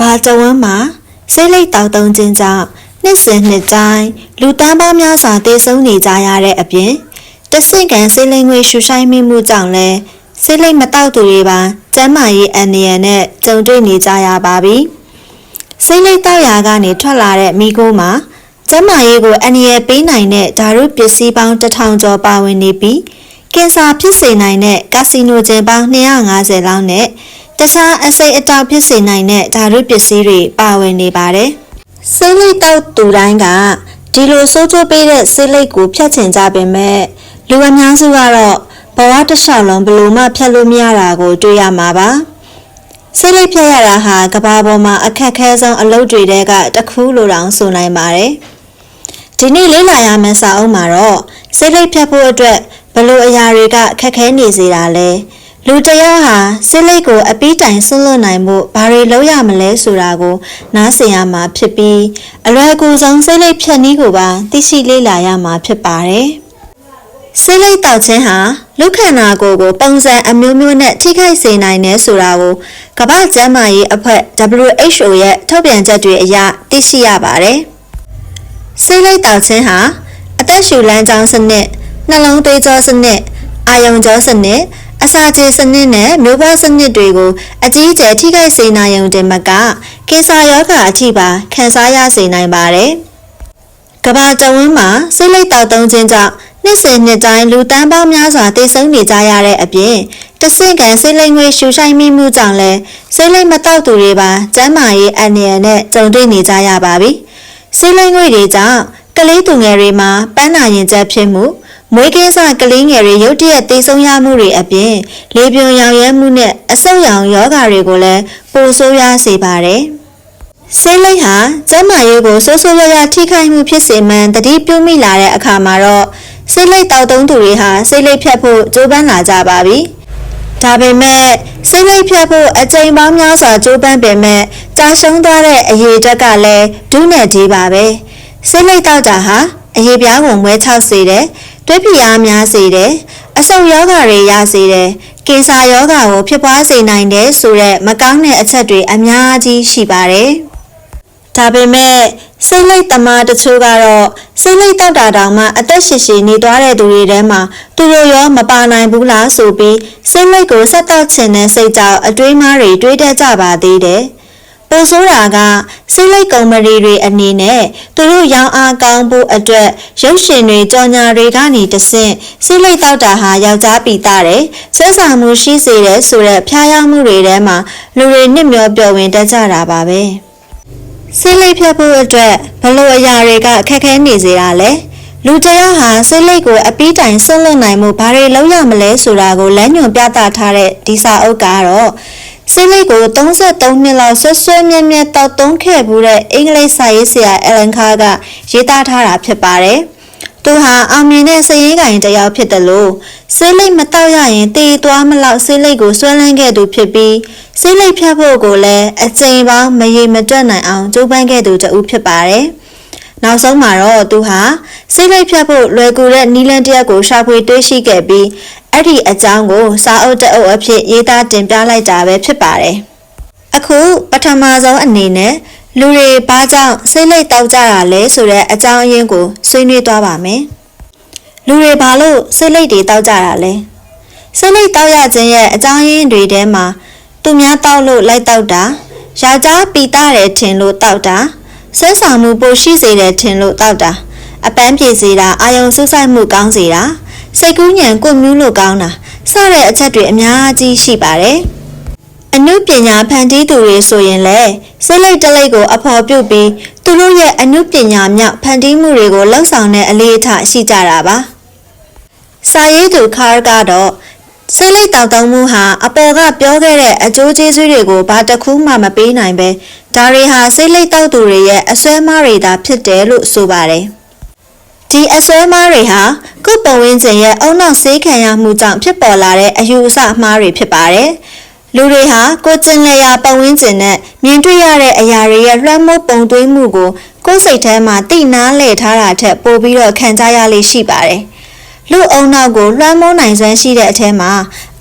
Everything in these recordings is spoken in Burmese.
ဘာကျဝန်းမှာဆေးလိပ်တောက်တုံးခြင်းကြောင့်နှစ်စဉ်နှစ်တိုင်းလူတန်းပေါင်းများစွာတေဆုံးနေကြရတဲ့အပြင်တဆင့်ကန်ဆေးလိပ်ငွေရှူဆိုင်မိမှုကြောင့်လည်းဆေးလိပ်မတောက်သူတွေပါကျန်းမာရေးအန္တရာယ်နဲ့ကြုံတွေ့နေကြရပါပြီ။ဆေးလိပ်တောက်ရာကနေထွက်လာတဲ့မိခိုးမှာကျန်းမာရေးကိုအန္တရာယ်ပေးနိုင်တဲ့ဓာတုပစ္စည်းပေါင်းတစ်ထောင်ကျော်ပါဝင်နေပြီးကင်ဆာဖြစ်စေနိုင်တဲ့ကာစီနိုဂျင်ပေါင်း250လောက်နဲ့ တခြားအဆိပ်အတောက်ဖြစ်စေနိုင်တဲ့ဓာတုပစ္စည်းတွေပါဝင်နေပါတယ်။ဆေးလိပ်တောက်သူတိုင်းကဒီလိုဆိုးကျိုးပေးတဲ့ဆေးလိပ်ကိုဖျက်ချင်ကြပေမဲ့လူအများစုကတော့ဘဝတစ်လျှောက်လုံးဘယ်လိုမှဖျက်လို့မရတာကိုတွေ့ရမှာပါ။ဆေးလိပ်ဖျက်ရတာဟာကဘာပေါ်မှာအခက်ခဲဆုံးအလုပ်တွေတဲကတစ်ခုလိုတောင်ဆိုနိုင်ပါတယ်။ဒီနေ့လေ့လာရမယ့်စာအုပ်မှာတော့ဆေးလိပ်ဖျက်ဖို့အတွက်ဘယ်လိုအရာတွေကခက်ခဲနေစေတာလဲ။ လူတစ်ယောက်ဟာဆေးလိပ်ကိုအပီးတိုင်ဆွလွတ်နိုင်မှုဘာတွေလုပ်ရမလဲဆိုတာကိုနားဆင်ရမှာဖြစ်ပြီးအလွယ်ကူဆုံးဆေးလိပ်ဖြတ်နည်းကိုပါသိရှိလေ့လာရမှာဖြစ်ပါတယ်။ဆေးလိပ်တောက်ခြင်းဟာလူခန္ဓာကိုယ်ကိုပုံစံအမျိုးမျိုးနဲ့ထိခိုက်စေနိုင်တယ်ဆိုတာကိုကမ္ဘာ့ကျန်းမာရေးအဖွဲ့ WHO ရဲ့ထုတ်ပြန်ချက်တွေအရသိရှိရပါတယ်။ဆေးလိပ်တောက်ခြင်းဟာအသက်ရှူလမ်းကြောင်းစနစ်နှလုံးသွေးကြောစနစ်အာယုံကြောစနစ် အစာကြေစနစ်နဲ့မျိုးပွားစနစ်တွေကိုအကြီးအကျယ်ထိခိုက်စေနိုင်ုံတင်မကကင်ဆာရောဂါအထိပါခံစားရစေနိုင်ပါတယ်။ကမ္ဘာတဝန်းမှာဆေးလိပ်တောက်သုံးခြင်းကြောင့်နှစ်စဉ်နှစ်တိုင်းလူတန်းပေါင်းများစွာသေဆုံးနေကြရတဲ့အပြင်တဆင့်ကန်ဆေးလိပ်ငွေရှူဆိုင်မိမှုကြောင့်လည်းဆေးလိပ်မတောက်သူတွေပါကျန်းမာရေးအန္တရာယ်နဲ့ကြုံတွေ့နေကြရပါပြီ။ဆေးလိပ်ငွေတွေကြောင့်ကလေးသူငယ်တွေမှာပန်းနာရင်ကျပ်ဖြစ်မှု မွေးကင်းစကလေးငယ်တွေရုတ်တရက်သေဆုံးရမှုတွေအပြင်လေပြွန်ရောင်ရဲမှုနဲ့အဆုတ်ရောင်ယောဂါတွေကိုလည်းပိုဆိုးရွားစေပါတယ်။ဆေးလိပ်ဟာကျန်းမာရေးကိုဆိုးဆိုးရွားရွားထိခိုက်မှုဖြစ်စေမှန်တတိပြုမိလာတဲ့အခါမှာတော့ဆေးလိပ်တောက်သုံးသူတွေဟာဆေးလိပ်ဖြတ်ဖို့ကြိုးပမ်းလာကြပါပြီ။ဒါပေမဲ့ဆေးလိပ်ဖြတ်ဖို့အကြိမ်ပေါင်းများစွာကြိုးပမ်းပေမဲ့ကြာရှုံးသွားတဲ့အရေးတက်ကလည်းဒုနဲ့ဒီပါပဲ။ဆေးလိပ်တောက်တာဟာအရေးပြားကိုမွဲချောက်စေတယ်။ တွဲပြားများစေတယ်။အဆုတ်ယောဂါတွေရစေတယ်။ကင်ဆာယောဂါကိုဖြစ်ပွားစေနိုင်တယ်ဆိုတဲ့မကောင်းတဲ့အချက်တွေအများကြီးရှိပါတယ်။ဒါပေမဲ့စိတ်လိတ်သမားတချို့ကတော့စိတ်လိတ်တောက်တာတောင်မှအသက်ရှည်ရှည်နေသွားတဲ့သူတွေထဲမှာသူတို့ရောမပါနိုင်ဘူးလားဆိုပြီးစိတ်လိတ်ကိုဆက်တောက်ချင်တဲ့စိတ်ကြောင့်အတွေးမားတွေတွေးတတ်ကြပါသေးတယ်။ ပိုဆိုးတာကစိတ်လိတ်ကုမ္ပဏီတွေအနေနဲ့သူတို့ရောင်းအားကောင်းဖို့အတွက်ရုပ်ရှင်တွေကြော်ညာတွေကနေတဆင့်စိတ်လိတ်တောက်တာဟာယောက်ျားပိတာတယ်ဆွဲဆောင်မှုရှိစေတယ်ဆိုတဲ့ဖျားယောင်းမှုတွေထဲမှာလူတွေနှစ်မျောပျော်ဝင်တတ်ကြတာပါပဲ။စိတ်လိတ်ဖြတ်ဖို့အတွက်ဘလို့အရာတွေကအခက်ခဲနေစေတာလဲ။လူတစ်ယောက်ဟာစိတ်လိတ်ကိုအပီးတိုင်ဆွလွတ်နိုင်မှုဘာတွေလုပ်ရမလဲဆိုတာကိုလမ်းညွှန်ပြသထားတဲ့ဒီစာအုပ်ကတော့ စိတ်လိတ်ကို33နှစ်လောက်ဆွဆွဲမြဲမြဲတောက်သုံးခဲ့ဘူးတဲ့အင်္ဂလိပ်စာရေးဆရာအလန်ခါကရေးသားထားတာဖြစ်ပါတယ်။သူဟာအောင်မြင်တဲ့စည်ရင်ကင်တစ်ယောက်ဖြစ်တယ်လို့စိတ်လိတ်မတောက်ရရင်တည်သွားမလောက်စိတ်လိတ်ကိုဆွဲလန်းခဲ့သူဖြစ်ပြီးစိတ်လိတ်ဖြတ်ဖို့ကိုလည်းအကြိမ်ပေါင်းမရေမတွက်နိုင်အောင်ကြိုးပမ်းခဲ့သူတဦးဖြစ်ပါတယ်။ နောက်ဆုံးမှာတော့သူဟာစိတ်လိုက်ဖြတ်ဖို့လွယ်ကူတဲ့နီလန်တရက်ကိုရှာဖွေတွေးရှိခဲ့ပြီးအဲ့ဒီအကြောင်းကိုစာအုပ်တအုပ်အဖြစ်ရေးသားတင်ပြလိုက်တာပဲဖြစ်ပါတယ်။အခုပထမဆုံးအနေနဲ့လူတွေဘာကြောင့်စိတ်လိုက်တောက်ကြတာလဲဆိုတဲ့အကြောင်းအရင်းကိုဆွေးနွေးသွားပါမယ်။လူတွေဘာလို့စိတ်လိုက်တွေတောက်ကြတာလဲ။စိတ်လိုက်တောက်ရခြင်းရဲ့အကြောင်းရင်းတွေထဲမှာသူများတောက်လို့လိုက်တောက်တာယောက်ျားပီတာတယ်ထင်လို့တောက်တာ ဆွဲဆောင်မှုပိုရှိစေတယ်ထင်လို့တောက်တာအပန်းပြေစေတာအာယုံဆုပ်ဆိုင်မှုကောင်းစေတာစိတ်ကူးညံကိုမြူးလို့ကောင်းတာစတဲ့အချက်တွေအများကြီးရှိပါတယ်အနုပညာဖန်တီးသူတွေဆိုရင်လည်းစိတ်လိုက်တလိုက်ကိုအဖော်ပြုတ်ပြီးသူတို့ရဲ့အနုပညာမြောက်ဖန်တီးမှုတွေကိုလှုပ်ဆောင်တဲ့အလေးအထားရှိကြတာပါစာရေးသူခါရကတော့ စိတ်လိုက်တောက်တုံးမှုဟာအပေါ်ကပြောခဲ့တဲ့အကျိုးကျေးဇူးတွေကိုဘာတစ်ခုမှမပေးနိုင်ပဲဒါတွေဟာစိတ်လိုက်တောက်သူတွေရဲ့အစွဲမားတွေသာဖြစ်တယ်လို့ဆိုပါတယ်ဒီအစွဲမားတွေဟာကုပ္ပဝင်းကျင်ရဲ့အုံနောက်ဆေးခံရမှုကြောင့်ဖြစ်ပေါ်လာတဲ့အယူအဆမှားတွေဖြစ်ပါတယ်လူတွေဟာကိုကျင်လျာပတ်ဝန်းကျင်နဲ့မြင်တွေ့ရတဲ့အရာတွေရဲ့လွှမ်းမိုးပုံသွင်းမှုကိုကိုယ်စိတ်ထဲမှာတိနားလည်ထားတာထက်ပိုပြီးတော့ခံစားရလိမ့်ရှိပါတယ်။ လူအုံနောက်ကိုလွှမ်းမိုးနိုင်စွမ်းရှိတဲ့အထက်မှာ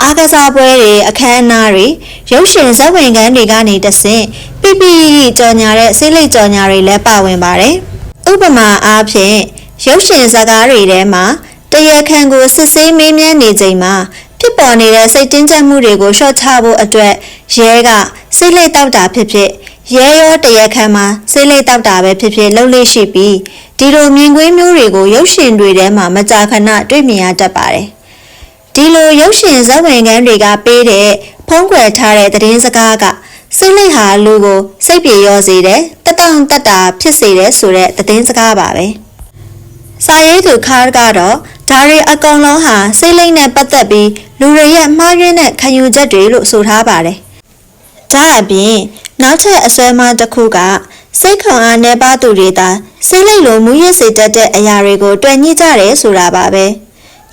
အားကစားပွဲတွေအခမ်းအနားတွေရုပ်ရှင်ဇာတ်ဝင်ခန်းတွေကနေတဆင့်ပိပိကြော်ညာတဲ့ဆေးလိပ်ကြော်ညာတွေလည်းပါဝင်ပါတယ်။ဥပမာအားဖြင့်ရုပ်ရှင်ဇာတ်ကားတွေထဲမှာတရခန်ကိုစစ်ဆေးမေးမြန်းနေချိန်မှာဖြစ်ပေါ်နေတဲ့စိတ်တင်းကျပ်မှုတွေကိုလျှော့ချဖို့အတွက်ရဲကဆေးလိပ်တောက်တာဖြစ်ဖြစ် ရဲရောတရခန်မှာဆေးလိပ်တောက်တာပဲဖြစ်ဖြစ်လှုပ်လို့ရှိပြီးဒီလိုမြင်ကွင်းမျိုးတွေကိုရုပ်ရှင်တွေထဲမှာမကြာခဏတွေ့မြင်ရတတ်ပါတယ်။ဒီလိုရုပ်ရှင်ဇာတ်ဝင်ခန်းတွေကပေးတဲ့ဖုံးကွယ်ထားတဲ့သတင်းစကားကစိတ်လိတ်ဟာလူကိုစိတ်ပြေရောစေတယ်တက်တောင့်တက်တာဖြစ်စေတယ်ဆိုတဲ့သတင်းစကားပါပဲစာရေးသူခါးကတော့ဒါတွေအကောင်လုံးဟာစိတ်လိတ်နဲ့ပတ်သက်ပြီးလူတွေရဲ့မှားယွင်းတဲ့ခံယူချက်တွေလို့ဆိုထားပါတယ် ဒါအပြင်နောက်ထပ်အစွဲမတစ်ခုကစိတ်ခွန်အားနည်းပါးသူတွေသာစိတ်လိတ်လိုမူရစ်စေတတ်တဲ့အရာတွေကိုတွယ်ညှိကြတယ်ဆိုတာပါပဲ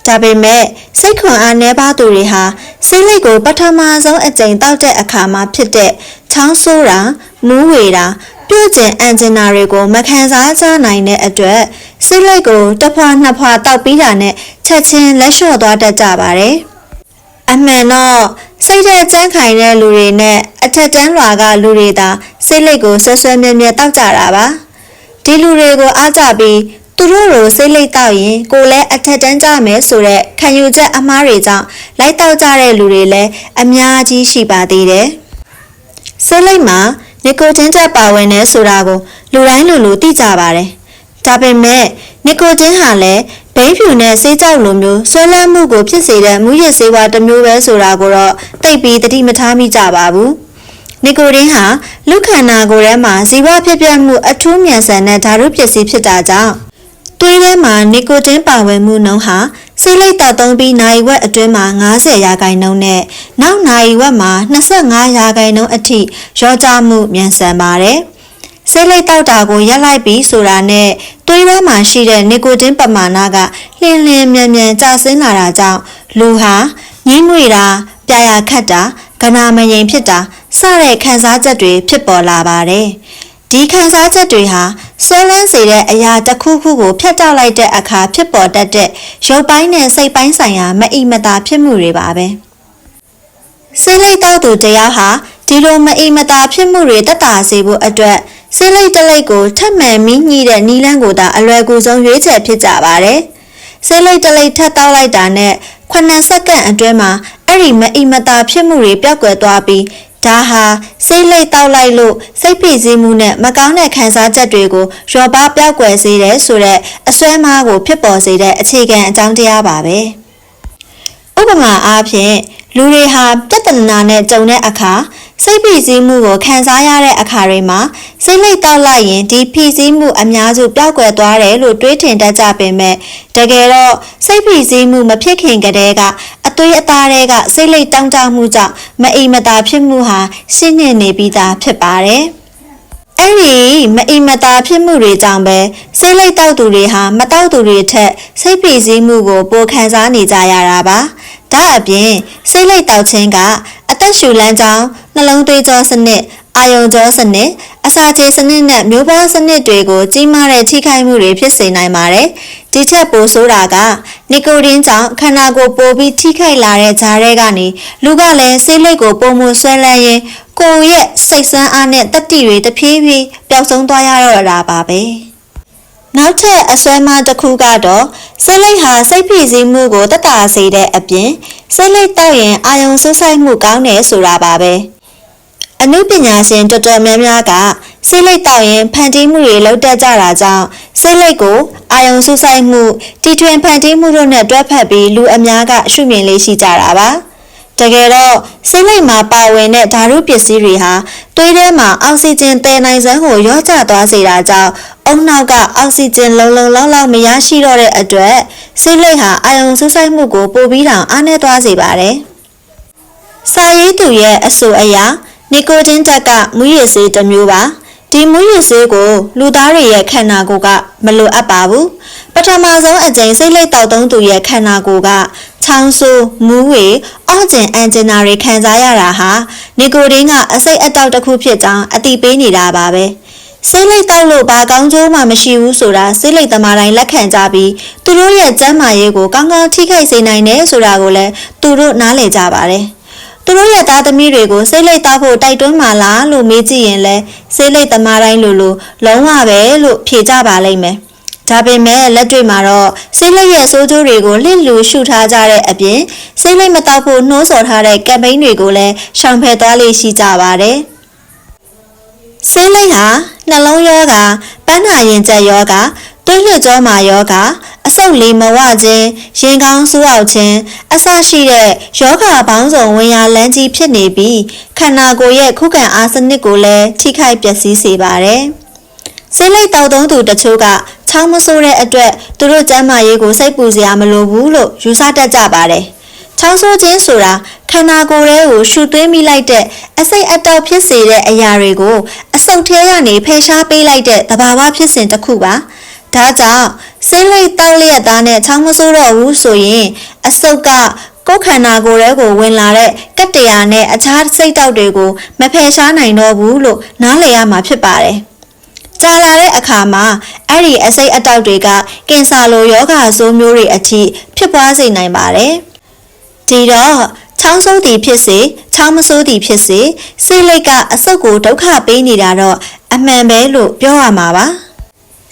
ဒါပေမဲ့စိတ်ခွန်အားနည်းပါးသူတွေဟာစိတ်လိတ်ကိုပထမဆုံးအကြိမ်တောက်တဲ့အခါမှာဖြစ်တဲ့ချောင်းဆိုးတာမူးဝေတာပြုတ်ကျင်အန်ဂျင်နာတွေကိုမခံစားကြနိုင်တဲ့အတွက်စိတ်လိတ်ကိုတစ်ဖွာနှစ်ဖွာတောက်ပြီးတာနဲ့ချက်ချင်းလက်လျှော့သွားတတ်ကြပါတယ်အမှန်တော့ စိတ်တဲ့ကြမ်းခိုင်တဲ့လူတွေနဲ့အထက်တန်းလွာကလူတွေသာစိတ်လိတ်ကိုဆွဆွဲမြဲမြဲတောက်ကြတာပါဒီလူတွေကိုအားကြပြီးသူတို့လိုစိတ်လိတ်တောက်ရင်ကိုယ်လည်းအထက်တန်းကြမယ်ဆိုတော့ခံယူချက်အမှားတွေကြောင့်လိုက်တောက်ကြတဲ့လူတွေလည်းအများကြီးရှိပါသေးတယ်စိတ်လိတ်မှာနီကိုတင်းတက်ပါဝင်နေဆိုတာကိုလူတိုင်းလူလူသိကြပါတယ်ဒါပေမဲ့နီကိုတင်းဟာလည်း ဘိန်းဖြူနဲ့ဆေးကြောက်လိုမျိုးဆွဲလန်းမှုကိုဖြစ်စေတဲ့မူရစ်ဆေးဝါးတစ်မျိုးပဲဆိုတာကိုတော့သိပြီးသတိမထားမိကြပါဘူး။နီကိုတင်းဟာလူခန္ဓာကိုယ်ထဲမှာဇီဝဖြစ်ပြမှုအထူးမြန်ဆန်တဲ့ဓာတုပစ္စည်းဖြစ်တာကြောင့်သွေးထဲမှာနီကိုတင်းပါဝင်မှုနှုန်းဟာဆေးလိပ်တောက်သုံးပြီးနိုင်ဝက်အတွင်းမှာ90ရာခိုင်နှုန်းနဲ့နောက်နိုင်ဝက်မှာ25ရာခိုင်နှုန်းအထိရောကြမှုမြန်ဆန်ပါတယ်။ ဆေးလိပ်တောက်တာကိုရက်လိုက်ပြီးဆိုတာနဲ့သွေးထဲမှာရှိတဲ့နီကိုတင်းပမာဏကလျင်လျင်မြန်မြန်ကျဆင်းလာတာကြောင့်လူဟာညှိငွေတာပြာရခတ်တာကနာမငြိမ်ဖြစ်တာစတဲ့ခံစားချက်တွေဖြစ်ပေါ်လာပါတယ်။ဒီခံစားချက်တွေဟာဆွဲလန်းစေတဲ့အရာတစ်ခုခုကိုဖျက်တောက်လိုက်တဲ့အခါဖြစ်ပေါ်တတ်တဲ့ရုပ်ပိုင်းနဲ့စိတ်ပိုင်းဆိုင်ရာမအိမတာဖြစ်မှုတွေပါပဲ။ဆေးလိပ်တောက်သူတယောက်ဟာဒီလိုမအိမတာဖြစ်မှုတွေတက်တာစေဖို့အတွက် ဆေးလိပ်တစ်လိပ်ကိုထပ်မံမိညှိတဲ့နီလန်းကိုသာအလွယ်ကူဆုံးရွေးချယ်ဖြစ်ကြပါတယ်။ဆေးလိပ်တစ်လိပ်ထပ်တောက်လိုက်တာနဲ့9စက္ကန့်အတွင်းမှာအဲ့ဒီမအိမတာဖြစ်မှုတွေပျောက်ကွယ်သွားပြီးဒါဟာစိတ်လိတ်တောက်လိုက်လို့စိတ်ဖိစီးမှုနဲ့မကောင်းတဲ့ခံစားချက်တွေကိုရောပါပြောက်ကွယ်စေတယ်ဆိုတဲ့အစွဲမားကိုဖြစ်ပေါ်စေတဲ့အခြေခံအကြောင်းတရားပါပဲဥပမာအားဖြင့် လူတွေဟာပြဿနာနဲ့ကြုံတဲ့အခါစိတ်ဖိစီးမှုကိုခံစားရတဲ့အခါတွေမှာစိတ်လိတ်တောက်လိုက်ရင်ဒီဖိစီးမှုအများစုပျောက်ကွယ်သွားတယ်လို့တွေးထင်တတ်ကြပေမဲ့တကယ်တော့စိတ်ဖိစီးမှုမဖြစ်ခင်ကတည်းကအသွေးအသားတွေကစိတ်လိတ်တောင်းတမှုကြောင့်မအိမ်မသာဖြစ်မှုဟာရှင်းနေနေပြီးသားဖြစ်ပါတယ်။အဲ့ဒီမအိမ်မသာဖြစ်မှုတွေကြောင့်ပဲစိတ်လိတ်တောက်သူတွေဟာမတောက်သူတွေထက်စိတ်ဖိစီးမှုကိုပိုခံစားနေကြရတာပါ။ ဒါအပြင်စိတ်လိတ်တောက်ခြင်းကအသက်ရှူလမ်းကြောင်းနှလုံးသွေးကြောစနစ်အာယုံကြောစနစ်အစာချေစနစ်နဲ့မျိုးပေါင်းစနစ်တွေကိုကြီးမားတဲ့ထိခိုက်မှုတွေဖြစ်စေနိုင်ပါတယ်။ဒီချက်ပိုဆိုးတာကနီကိုတင်းကြောင့်ခန္ဓာကိုယ်ပိုပြီးထိခိုက်လာတဲ့ဂျားတွေကနေလူကလည်းဆေးလိပ်ကိုပုံမှုဆွဲလန်းရင်ကိုယ်ရဲ့စိတ်ဆန်းအားနဲ့တတိတွေတဖြည်းဖြည်းပျောက်ဆုံးသွားရတော့တာပါပဲ။ နောက်ထပ်အစွဲမတစ်ခုကတော့စိတ်လိပ်ဟာစိတ်ဖိစီးမှုကိုတက်တာစေတဲ့အပြင်စိတ်လိပ်တောက်ရင်အာယုံဆွဆိုင်မှုကောင်းတယ်ဆိုတာပါပဲ။အနုပညာရှင်တော်တော်များများကဆေးလိပ်တောက်ရင်ဖန်တီးမှုတွေလုပ်တတ်ကြတာကြောင့်ဆေးလိပ်ကိုအာယုံဆူဆိုင်မှုတီထွင်ဖန်တီးမှုတို့နဲ့တွဲဖက်ပြီးလူအများကရှုမြင်လေးရှိကြတာပါ တကယ်တော့ဆေးလိပ်မှာပါဝင်တဲ့ဓာတုပစ္စည်းတွေဟာသွေးထဲမှာအောက်ဆီဂျင်တည်နိုင်စွမ်းကိုရောကျသွားစေတာကြောင့်အုံနောက်ကအောက်ဆီဂျင်လုံလုံလောက်လောက်မရရှိတော့တဲ့အတွက်ဆေးလိပ်ဟာအာယုံဆူဆိုင်မှုကိုပိုပြီးတောင်အားနည်းသွားစေပါတယ်စာရေးသူရဲ့အဆိုအရနီကိုတင်းတက်ကမူရည်ဆေးတစ်မျိုးပါ ဒီမူရည်ဆေးကိုလူသားတွေရဲ့ခန္ဓာကိုယ်ကမလိုအပ်ပါဘူးပထမဆုံးအကြိမ်စိတ်လိပ်တောက်သုံးသူရဲ့ခန္ဓာကိုယ်ကချောင်းဆိုးမူးဝေအော့ကျင်အန်ဂျင်နာတွေခံစားရတာဟာနီကိုတင်းကအစိတ်အတောက်တစ်ခုဖြစ်ကြောင်းအတိပေးနေတာပါပဲဆေးလိပ်တောက်လို့ဘာကောင်းကျိုးမှမရှိဘူးဆိုတာဆေးလိပ်သမားတိုင်းလက်ခံကြပြီးသူတို့ရဲ့ကျန်းမာရေးကိုကောင်းကောင်းထိခိုက်စေနိုင်တယ်ဆိုတာကိုလည်းသူတို့နားလည်ကြပါတယ် သူတို့ရဲ့သားသမီးတွေကိုစိတ်လိတ်တောက်ဖို့တိုက်တွန်းမှာလားလို့မေးကြည့်ရင်လဲစိတ်လိတ်သမားတိုင်းလိုလိုလုံးဝပဲလို့ဖြေကြပါလိမ့်မယ်ဒါပေမဲ့လက်တွေ့မှာတော့စိတ်လိတ်ရဲ့စိုးကျိုးတွေကိုလှစ်လူရှုထားကြတဲ့အပြင်စိတ်လိတ်မတောက်ဖို့နှိုးဆော်ထားတဲ့ကမ်ပိန်းတွေကိုလည်းရှောင်ဖယ်သွားလေးရှိကြပါတယ်စိတ်လိတ်ဟာနှလုံးယောဂပန်းနာရင်ကျက်ယောဂသွေးလွှတ်ကြောမှာယောဂ အဆုတ်လေးမဝခြင်းရင်ကောင်းဆူအောက်ခြင်းအစရှိတဲ့ယောဂပေါင်းစုံဝင်ရလန်းကြီးဖြစ်နေပြီးခန္ဓာကိုယ်ရဲ့ခုခံအားစနစ်ကိုလည်းထိခိုက်ပျက်စီးစေပါတယ်။ဆေးလိပ်တောက်သုံးသူတချို့ကချောင်းမဆိုးတဲ့အတွက်သူတို့ကျန်းမာရေးကိုစိတ်ပူစရာမလိုဘူးလို့ယူဆတတ်ကြပါတယ်။ချောင်းဆိုးခြင်းဆိုတာခန္ဓာကိုယ်ထဲကိုရှူသွင်းမိလိုက်တဲ့အစိတ်အတောက်ဖြစ်စေတဲ့အရာတွေကိုအဆုတ်ထဲကနေဖယ်ရှားပေးလိုက်တဲ့သဘာဝဖြစ်စဉ်တစ်ခုပါ။ဒါကြောင့် ဆေးလိပ်တောက်လျက်သားနဲ့ချောင်းမဆိုးတော့ဘူးဆိုရင်အဆုတ်ကကိုယ်ခန္ဓာကိုယ်ထဲကိုဝင်လာတဲ့ကတ္တရာနဲ့အခြားစိတ်တောက်တွေကိုမဖယ်ရှားနိုင်တော့ဘူးလို့နားလည်ရမှာဖြစ်ပါတယ်။ကြာလာတဲ့အခါမှာအဲ့ဒီအစိတ်အတောက်တွေကကင်ဆာလိုယောဂါဆိုးမျိုးတွေအထိဖြစ်ပွားစေနိုင်ပါတယ်။ဒီတော့ချောင်းဆိုးသည်ဖြစ်စေချောင်းမဆိုးသည်ဖြစ်စေစိတ်လိတ်ကအဆုတ်ကိုဒုက္ခပေးနေတာတော့အမှန်ပဲလို့ပြောရမှာပါ။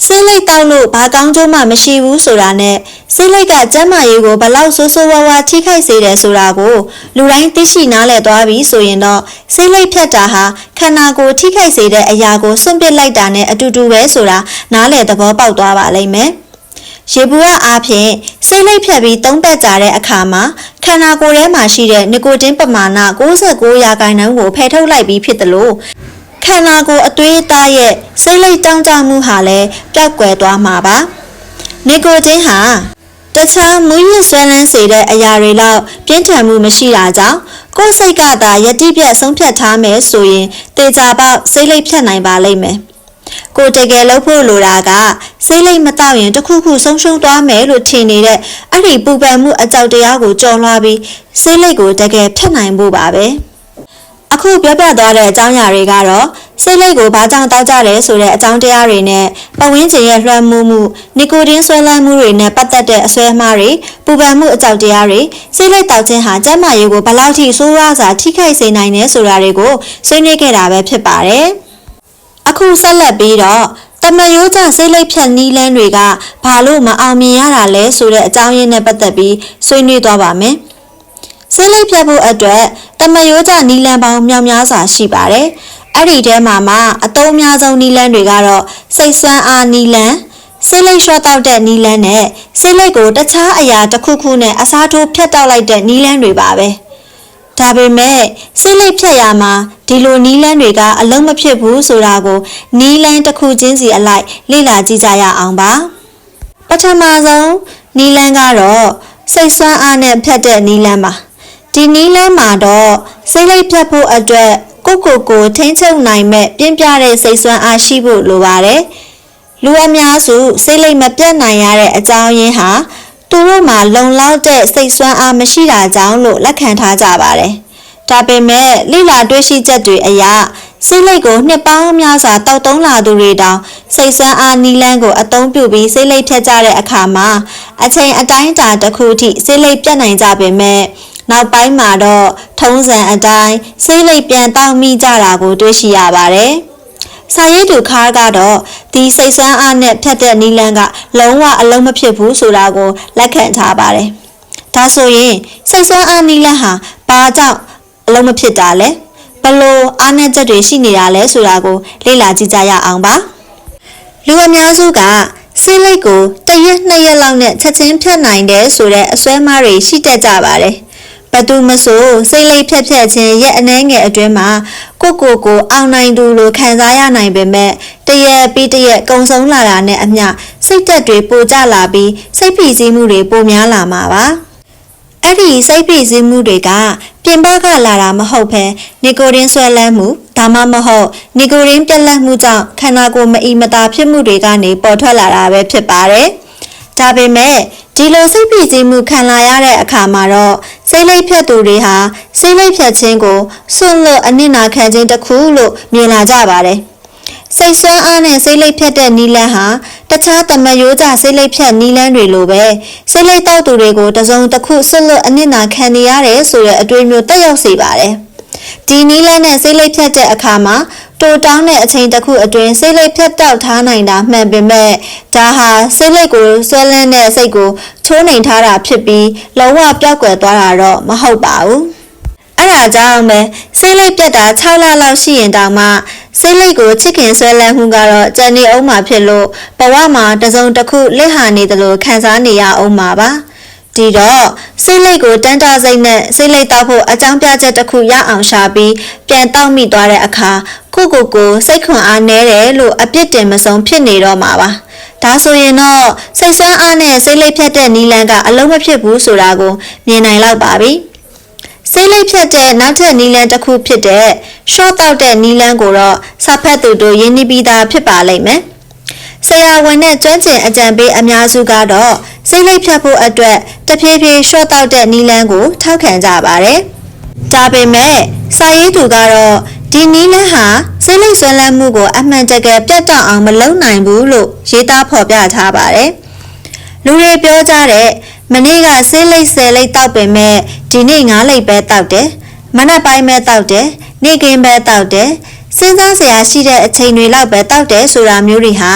ဆေးလိပ်တောက်လို့ဘာကောင်းကျိုးမှမရှိဘူးဆိုတာနဲ့ဆေးလိပ်ကကျန်းမာရေးကိုဘလောက်ဆိုးဆိုးဝါးဝါးထိခိုက်စေတယ်ဆိုတာကိုလူတိုင်းသိရှိနားလည်သွားပြီဆိုရင်တော့ဆေးလိပ်ဖြတ်တာဟာခန္ဓာကိုယ်ထိခိုက်စေတဲ့အရာကိုစွန့်ပစ်လိုက်တာနဲ့အတူတူပဲဆိုတာနားလည်သဘောပေါက်သွားပါလိမ့်မယ်။ရေဘူးအားဖြင့်စိတ်လိပ်ဖြတ်ပြီးသုံးပတ်ကြာတဲ့အခါမှာခန္ဓာကိုယ်ထဲမှာရှိတဲ့နီကိုတင်းပမာဏ69ရာခိုင်နှုန်းကိုဖယ်ထုတ်လိုက်ပြီးဖြစ်တယ်လို့ ခန္ဓာကိုယ်အသွေးအသားရဲ့စိတ်လိတ်တောင်းတမှုဟာလည်းပျောက်ကွယ်သွားမှာပါ။နီကိုချင်းဟာတခြားမူရစ်ဆွဲလန်းစေတဲ့အရာတွေလောက်ပြင်းထန်မှုမရှိတာကြောင့်ကိုယ်စိတ်ကသာယတိပြတ်ဆုံးဖြတ်ထားမယ်ဆိုရင်တေချာပေါက်စိတ်လိတ်ဖြတ်နိုင်ပါလိမ့်မယ်။ကိုတကယ်လို့ဖို့လိုတာကစိတ်လိတ်မတော့ရင်တခုခုဆုံးရှုံးသွားမယ်လို့ထင်နေတဲ့အဲ့ဒီပူပန်မှုအကြောက်တရားကိုကြော်လွှားပြီးစိတ်လိတ်ကိုတကယ်ဖြတ်နိုင်ဖို့ပါပဲ။ အခုပြောပြသွားတဲ့အကြောင်းအရာတွေကတော့စိတ်လိတ်ကိုဘာကြောင့်တောက်ကြလဲဆိုတဲ့အကြောင်းတရားတွေနဲ့ပတ်ဝန်းကျင်ရဲ့လွှမ်းမိုးမှုနီကိုတင်းဆွဲလန်းမှုတွေနဲ့ပတ်သက်တဲ့အစွဲအမှားတွေပူပန်မှုအကြောက်တရားတွေစိတ်လိတ်တောက်ခြင်းဟာကျန်းမာရေးကိုဘယ်လောက်ထိဆိုးရွားစွာထိခိုက်စေနိုင်လဲဆိုတာတွေကိုဆွေးနွေးခဲ့တာပဲဖြစ်ပါတယ်။အခုဆက်လက်ပြီးတော့တမယိုးကြစိတ်လိတ်ဖြတ်နီးလန်းတွေကဘာလို့မအောင်မြင်ရတာလဲဆိုတဲ့အကြောင်းရင်းနဲ့ပတ်သက်ပြီးဆွေးနွေးသွားပါမယ်။ ဆေးလိပ်ဖြတ်ဖို့အတွက်တမယိုးကြနီလန်ပေါင်းမြောက်များစွာရှိပါတယ်။အဲ့ဒီထဲမှာမှအသုံးအများဆုံးနီလန်တွေကတော့စိတ်ဆွမ်းအားနီလန်ဆေးလိပ်ရွှတ်တောက်တဲ့နီလန်းနဲ့ဆေးလိပ်ကိုတခြားအရာတစ်ခုခုနဲ့အစားထိုးဖြတ်တောက်လိုက်တဲ့နီလန်းတွေပါပဲ။ဒါပေမဲ့ဆေးလိပ်ဖြတ်ရမှာဒီလိုနီလန်းတွေကအလုံးမဖြစ်ဘူးဆိုတာကိုနီလန်းတစ်ခုချင်းစီအလိုက်လေ့လာကြည့်ကြရအောင်ပါ။ပထမဆုံးနီလန်းကတော့စိတ်ဆွမ်းအားနဲ့ဖြတ်တဲ့နီလန်းပါ။ ဒီနီးလန်းမှာတော့စိတ်လိပ်ဖြတ်ဖို့အတွက်ကိုကိုကိုထိမ့်ချုပ်နိုင်မဲ့ပြင်းပြတဲ့စိတ်ဆွမ်းအားရှိဖို့လိုပါတယ်။လူအများစုစိတ်လိပ်မပြတ်နိုင်ရတဲ့အကြောင်းရင်းဟာသူတို့မှာလုံလောက်တဲ့စိတ်ဆွမ်းအားမရှိတာကြောင့်လို့လက်ခံထားကြပါတယ်။ဒါပေမဲ့လိလာတွေ့ရှိချက်တွေအရစိတ်လိပ်ကိုနှစ်ပေါင်းများစွာတောက်တုံးလာသူတွေတောင်စိတ်ဆွမ်းအားနီလန်းကိုအသုံးပြုပြီးစိတ်လိပ်ဖြတ်ကြတဲ့အခါမှာအချိန်အတိုင်းအတာတစ်ခုထိစိတ်လိပ်ပြတ်နိုင်ကြပေမဲ့ နောက်ပိုင်းမှာတော့ထုံးစံအတိုင်းဆေးလိပ်ပြန်တောက်မိကြတာကိုတွေ့ရှိရပါတယ်။စာရေးသူခါးကတော့ဒီစိတ်ဆွမ်းအားနဲ့ဖြတ်တဲ့နီလန်းကလုံးဝအလုံးမဖြစ်ဘူးဆိုတာကိုလက်ခံထားပါတယ်။ဒါဆိုရင်စိတ်ဆွမ်းအားနီလန်းဟာဘာကြောင့်အလုံးမဖြစ်တာလဲ။ဘလို့အားနည်းချက်တွေရှိနေတာလဲဆိုတာကိုလေ့လာကြည့်ကြရအောင်ပါ။လူအများစုကဆေးလိပ်ကိုတရက်နှစ်ရက်လောက်နဲ့ချက်ချင်းဖြတ်နိုင်တယ်ဆိုတဲ့အစွဲမားတွေရှိတတ်ကြပါတယ်။ ဘသူမဆိုစိတ်လိပ်ဖြက်ဖြက်ခြင်းရဲ့အနှဲငယ်အတွင်းမှာကိုကိုကိုအောင်နိုင်သူလိုခံစားရနိုင်ပေမဲ့တရက်ပြီးတရက်ကုံဆုံးလာတာနဲ့အမျှစိတ်သက်တွေပိုကျလာပြီးစိတ်ဖိစီးမှုတွေပိုများလာမှာပါအဲ့ဒီစိတ်ဖိစီးမှုတွေကပြင်ပကလာတာမဟုတ်ဘဲနီကိုတင်းဆွဲလန်းမှုဒါမှမဟုတ်နီကိုတင်းပြက်လက်မှုကြောင့်ခန္ဓာကိုယ်မအီမတာဖြစ်မှုတွေကနေပေါ်ထွက်လာတာပဲဖြစ်ပါတယ် ဒါပေမဲ့ဒီလိုစိတ်ဖိစီးမှုခံလာရတဲ့အခါမှာတော့စိတ်လိပ်ဖြတ်သူတွေဟာစိတ်လိပ်ဖြတ်ခြင်းကိုစွန့်လွတ်အနစ်နာခံခြင်းတစ်ခုလို့မြင်လာကြပါတယ်စိတ်ဆွမ်းအားနဲ့စိတ်လိပ်ဖြတ်တဲ့နီလန်းဟာတခြားတမယိုးကြစိတ်လိပ်ဖြတ်နီလန်းတွေလိုပဲစိတ်လိပ်တောက်သူတွေကိုတစုံတစ်ခုဆွတ်လွတ်အနစ်နာခံနေရတယ်ဆိုတဲ့အတွေ့အမျိုးတက်ရောက်စေပါတယ်။ဒီနီလန်းနဲ့စိတ်လိပ်ဖြတ်တဲ့အခါမှာ တိုတောင်းတဲ့အချိန်တစ်ခုအတွင်းစိတ်လိပ်ဖြတ်တောက်ထားနိုင်တာမှန်ပေမဲ့ဒါဟာစိတ်လိပ်ကိုဆွဲလန်းတဲ့စိတ်ကိုချိုးနှိမ်ထားတာဖြစ်ပြီးလုံးဝပျောက်ကွယ်သွားတာတော့မဟုတ်ပါဘူး။အဲ့ဒါကြောင့်ပဲစိတ်လိပ်ပြတ်တာ6လလောက်ရှိရင်တောင်မှစိတ်လိပ်ကိုချစ်ခင်ဆွဲလန်းမှုကတော့ကြံနေအောင်မှာဖြစ်လို့ဘဝမှာတစုံတစ်ခုလက်ဟာနေတယ်လို့ခံစားနေရအောင်မှာပါ ဒီတော့စိတ်လိပ်ကိုတန်းတာစိတ်နဲ့စိတ်လိပ်တောက်ဖို့အကြောင်းပြချက်တစ်ခုရအောင်ရှာပြီးပြန်တောက်မိသွားတဲ့အခါကိုကိုကိုစိတ်ခွန်အားနည်းတယ်လို့အပြစ်တင်မဆုံးဖြစ်နေတော့မှာပါဒါဆိုရင်တော့စိတ်ဆွမ်းအားနဲ့စိတ်လိပ်ဖြတ်တဲ့နီလန်ကအလုံးမဖြစ်ဘူးဆိုတာကိုမြင်နိုင်လောက်ပါပြီ။ဆေးလိပ်ဖြတ်တဲ့နောက်ထပ်နီလန်တစ်ခုဖြစ်တဲ့ short တောက်တဲ့နီလန်ကိုတော့စာဖတ်သူတို့ရင်းနှီးပြီးသားဖြစ်ပါလိမ့်မယ်။ ဆရာဝန်နဲ့ကျွမ်းကျင်အကြံပေးအများစုကတော့ဆေးလိပ်ဖြတ်ဖို့အတွက်တဖြည်းဖြည်း short တောက်တဲ့နီလန်ကိုထောက်ခံကြပါတယ်။ဒါပေမဲ့စာရေးသူကတော့ဒီနီလန်းဟာဆေးလိပ်ဆွဲလန်းမှုကိုအမှန်တကယ်ပြတ်တောက်အောင်မလုပ်နိုင်ဘူးလို့ရေးသားဖော်ပြထားပါတယ်။လူတွေပြောကြတဲ့မနေ့ကဆေးလိပ်ဆယ်လိပ်တောက်ပင်မဲ့ဒီနေ့ငါးလိပ်ပဲတောက်တယ်မနက်ပိုင်းပဲတောက်တယ်နေ့ကင်းပဲတောက်တယ်စဉ်းစားစရာရှိတဲ့အချိန်တွေလောက်ပဲတောက်တယ်ဆိုတာမျိုးတွေဟာ